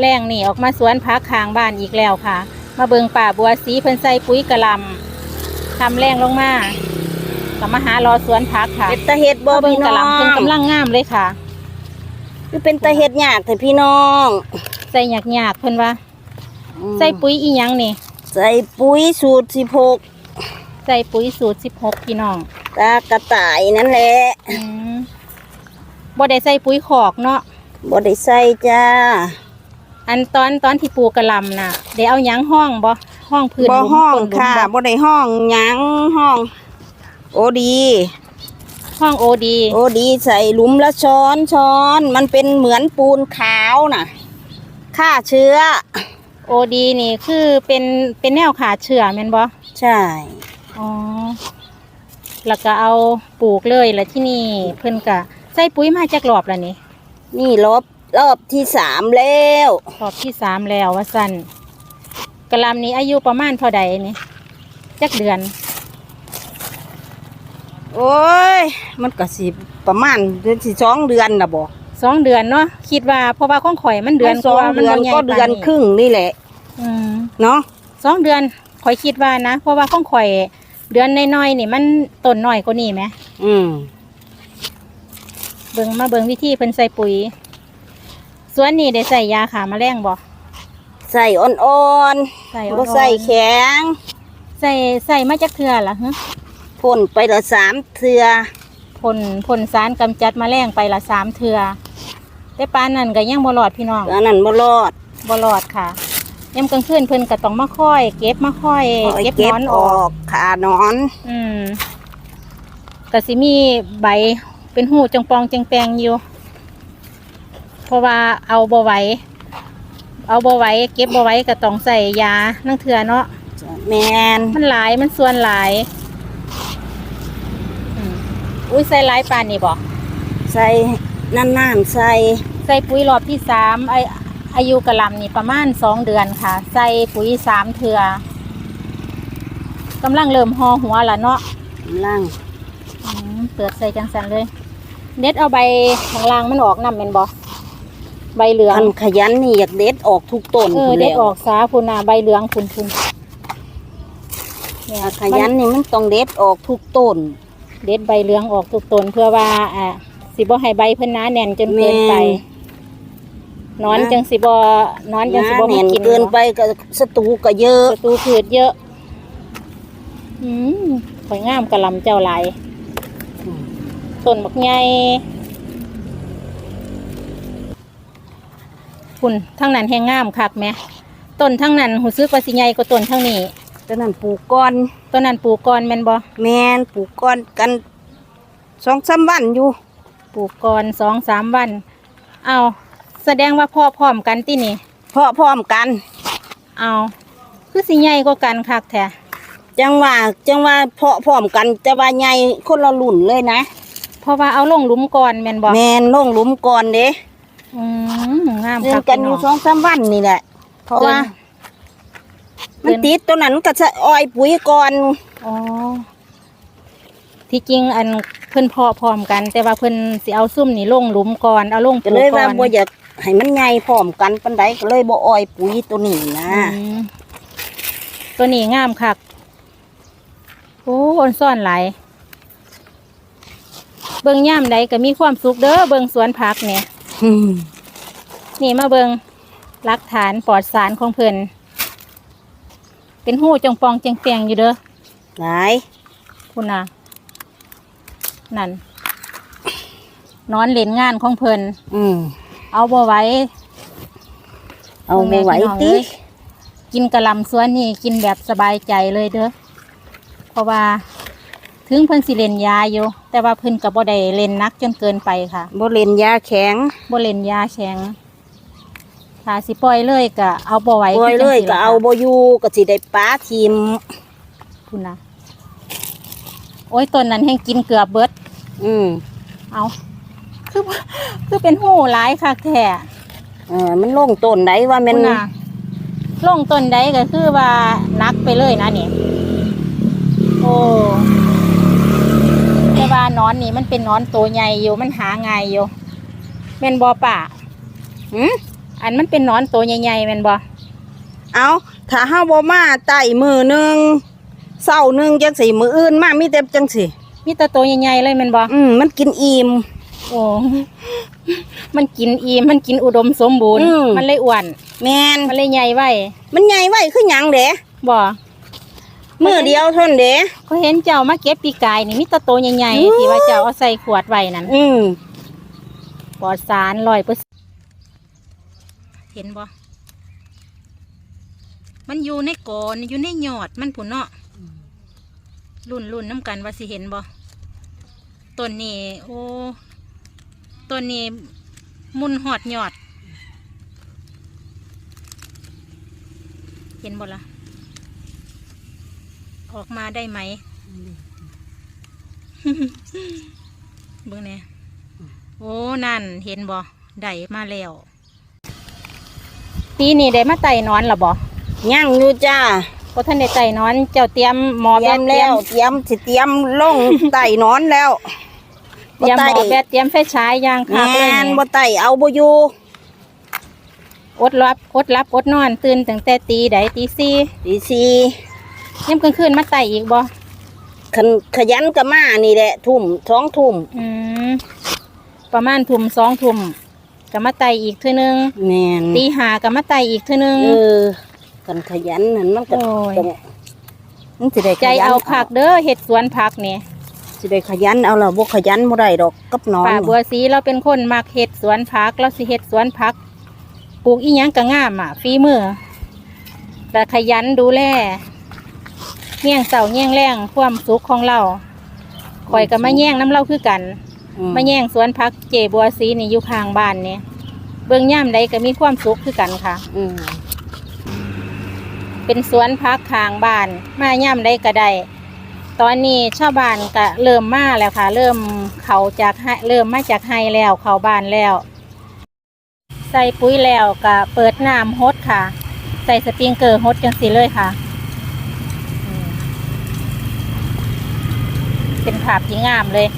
แรงนี่ออกมาสวนพักข้างบ้านอีกแล้วค่ะ มาเบิงป่าบัวสีเพิ่นใส่ปุ๋ยกระหลำทำแรงลงมากับมาหารอสวนพักค่ะเป็นตาเฮ็ดบ่มาเบิงพี่กน้ระอหลำเพิ่นงกำลังงามเลยค่ะคือเป็นตาเฮ็ดยากแต่พี่น้อง ใส่หยากๆเพิ่นว่าอืมใส่ปุ๋ยอีหยังนี่ ใส่ปุ๋ยสูตรสิบหกใส่ปุ๋ยสูตร16พี่น้องตากระต่ายนั่นแหละอืมบ่ได้ใส่ปุ๋ยขอกเนาะบ่ได้ใส่จ้า อันตอนตอนที่ปลูกกระหลำน่ะได้เอาหยังห้องบ่ห้องพื้นบ่หลุมห้องต้นหลุมค่ะบ่บ่ได้ห้องหยังห้อง โอดี ห้องโอดีโอดีใส่หลุมละช้อนช้อน มันเป็นเหมือนปูนขาวน่ะฆ่าเชื้อ โอดีนี่คือเป็นเป็นแนวขาเชื่อแม่นบ่ใช่ อ๋อแล้วก็เอาปลูกเลยแล้วที่นี่เพิ่นก็ใส่ปุ๋ยมาจากรอบแล้วนี่นี่รอบ รอบที่สามแล้วรอบที่สามแล้วว่าสั่นกะหลำนี้อายุประมาณเท่าใดนี่จักเดือน โอ้ย มันก็สิประมาณเดือนสิสองเดือนน่ะบ่สองเดือนเนาะคิดว่าเพราะว่าของข่อยมันเดือนสองกว่ามัเดือนบ่ใหญ่ก็เดือนปาครึ่งนี่แหละอืมเนาะสองเดือนข่อยคิดว่านะ เพราะว่าของข่อย เดือนน้อยๆนี่มันต้นน้อยกว่านี่ไหมอืมเบิ่งมาเบิ่งวิธีเพิ่นใส่ปุ๋ย สวนนี่ได้ใส่ยาขาแมลงบ่ใส่อ่อนใส่ๆอ่บ่อนๆใส่แข็งใส่ใส่มาจากเทือล่ะฮะพ่นไปละสามเทือพ่นพ่นสารกำจัดแมลงไปละสามเทือแต่ปานนั้นก็ยังบ่รอดพี่น้องอันนั้นบ่รอด บ่รอดค่ะยามกลางคืนเพิ่นก็ต้องมาค่อย เก็บมาค่อยเอาเก็บเก็หนบอนออออกกขาหนอนอืมก็สิมีใบเป็นหูจงปองจงแปงอยู่ เพราะว่าเอาบ่ไหวเอาบ่ไหวเก็บบ่ไหวก็ต้องใส่ยานั่งเถื่อเนาะแมนมันหลายมันส่วนหลายอืมอุ้ยใส่หลายปานนี่บ่ใส่นานๆใส่ใส่ปุ๋ยรอบที่สามไออายุกระหลำนี่ประมาณสองเดือนค่ะ ใส่ปุ๋ยสามเถื่อกำลังเริ่มห่อหัวละเนาะล่างอืมเปิดใส่จังสันเลย เด็ดเอาใบข้างล่างมันออกนำแม่นบ่ ใบเหลืองคันขยันนี่อยากเด็ดออกทุกต้นเออพู้นเด็ดแล้วออกซาพุ่นน่ะใบเหลืองพุ่นพุ่นเนี่ยขยันนี่มันต้องเด็ดออกทุกต้นเด็ดใบเหลืองออกทุกต้นเพื่อว่าอ่าสิบ่ให้ใบเพิ่นหนาแน่นจนเกินไปแม่นอนจังสิบ่นอนจังสิบ่หนามีแน่นกินเกินไปก็ศัตรูก็เยอะศัตรูพืชเยอะ อืมข่อยงามกะหลำเจ้าหลาย ต้นบักใหญ่ พุ่นทั้งนั้นแห้งงามคักแหมต้นทั้งนั้นหูซึกว่าสิใหญ่กว่าต้นทั้งนี้ตอนนั้นปลูกก้อนต้นนั้นปลูกก่อนแม่นบ่แมนปลูกก้อนกันสองสามวันอยู่ปลูกก่อนสองสามวัน เอาแสดงว่าพ่อพร้อมกันตินี่เพาะพร้อมกัน เอาคือสิใหญ่กว่ากันคักแท้จังว่าจังว่าเพาะพร้อมกันแต่ว่าใหญ่คนละรุ่นเลยนะ เพราะว่าเอาลงหลุมก่อนแม่นบ่แมนลงหลุมก่อนเด้อืม งามเดิคันกกันอพี่ยู่น้สองสามวันนี่แหละ เพราะว่าเดินมันติดตัวนั้นก็จะอ้อยปุ๋ยก่อนอ๋อที่จริงอันเพิ่นเพาะพร้อมกัน แต่ว่าเพิ่นสิเอาซุ่มนี่ลงหลุมก่อนเอาลงปก็ลูเลยกก่ว่าอนบ่อยากให้มันใหญ่พร้อมกันปานใดก็เลยบ่อ้อยปุ๋ยตัวนี้นะอืมตัวนี้งามคักโอ้อ่อนซ่อนหลายเบิ่งย่ามใดก็มีความสุขเด้อเบิ่งสวนผักเนี่ยอืม นี่มาเบิงหลักฐานปลอดสารของเพิ่นเป็นหูจงปองเจียงเปียงอยู่เด้อหลายคุณน่ะ นั่น นอนเล่นงานของเพิ่นอืมเอาบ่ไหว้เอาบ่ไหวพ่อแม่พี่น้องติเอ้ยกินกะหลำสวนนี่กินแบบสบายใจเลยเด้อเพราะว่าถึงเพิ่นสิเล่นยาอยู่ แต่ว่าเพิ่นก็บ่ได้เล่นหนักจนเกินไปค่ะบ่เล่นยาแข็งบ่เล่นยาแข็ง ถ้าสิปล่อยเลยก็เอาบ่ไหวปล่อยคืเลจังยสิก็ล่ะเอาค่ะบ่อยู่ก็สิได้ป้าทิมคุณนะโอ้ยต้นนั้นแห้งกินเกือบเบิด อืมเอาคือคือเป็นหูหลายคักแท้เออมันลงต้นไดว่าแม่นคุณนะลงต้นใดก็คือว่านักไปเลยนะนี่โอ้แต่ว่านอนนี่มันเป็นนอนตัวใหญ่อยู่มันหาง่ายอยู่เป็นบอป่าหืม อันมันเป็นหนอนตัวใหญ่ๆแม่นบ่เอาถ้าเฮาบ่มาไต่มือหนึงเศร้าหนึงจังสิมืออื่นมามีแต่จังสิมีแต่ตัวใหญ่ๆเลยแม่นบ่อืมมันกินอิ่ม โอ้มันกินอิ่มมันกินอุดมสมบูรณ์ อืม มันเลยอ้วน แม่นมันเลยใหญ่ไว้มันใหญ่ไว้คือหยังเด้บ่มือเดียวเท่านั้นเด้ ก็เห็นเจ้ามาเก็บปีกายนี่มีแต่ตัวใหญ่อื้อๆที่ว่าเจ้าเอาใส่ขวดไว้นั่นอืม ปลอดสารร้อยเปอร์เห็นบ่มันอยู่ในกอนอยู่ในยอดมันผุนเนาะรุ่นรุ่นน้ำกันว่าสิเห็นบ่ต้นนี้โอ้ต้นนี้มุนหอดยอด เห็นบ่ละออกมาได้ไหมเบิ่งแหน่โอ้ นั่นเห็นบ่ได้มาแล้ว ปีนี้ได้มาไต่นอนหรอบ่ยังอยู่จ้าเพราะท่านได้ไต่นอน เจ้าเตรียมหมอเตรีแบยดมเตรีแล้ยมวเตรียมสิเตรียมลง ไต่นอนแล้วเตรียมหมอแบดเตรียมไฟฉายยางแมคักเลยนนี่บ่ไต่เอาบ่อยู่อดรับอดรับอดนอนตื่นตั้งแต่ตีใดตีสี่ตีสี่ย่ำกลางคืนมาไต่อีกบ่ขันขยันก็มานี่แหละ ทุ่มท้องทุ่มอืมประมาณทุ่มสองทุ่ม ก็มาไต่อีกเทื่อนึงแมนตีหาก็มาไต่อีกเทื่อนึง เออกันขยันนั่นมันก็โอ้ย ต้องมันสิได้ขใจยันเอาผักเด้อเห็ดสวนผักนี่สิได้ขยันเอาล่ะบ่ขยันบ่ได้ดอกกับน้องป่าบัวสีเราเป็นคนมักเห็ดสวนผักเราสิเห็ดสวนผักปลูกอีหยังก็งามอะฝีมือแต่ขยันดูแลเงี้ยงเสาเงี้ยงแรงความสุขของเราคอยกับมาแย่งน้ำเล่าคือกันอื มมาแย่งสวนผักเจบัวสีนี่อยู่ข้างบ้านนี่เบื้องย่ามใดก็มีความสุขคือกันค่ะ อืมเป็นสวนพักข้างบ้าน มาย่ำได้ก็ได้ตอนนี้ชาวบ้านก็เริ่มมาแล้วค่ะ เริ่มเขาจากไฮเริ่มมาจากไฮแล้วเขาบ้านแล้ว ใส่ปุ๋ยแล้วก็เปิดน้ำฮดค่ะ ใส่สปริงเกอร์ฮดจังสีเลยค่ะอืมเป็นภาพที่งามเลย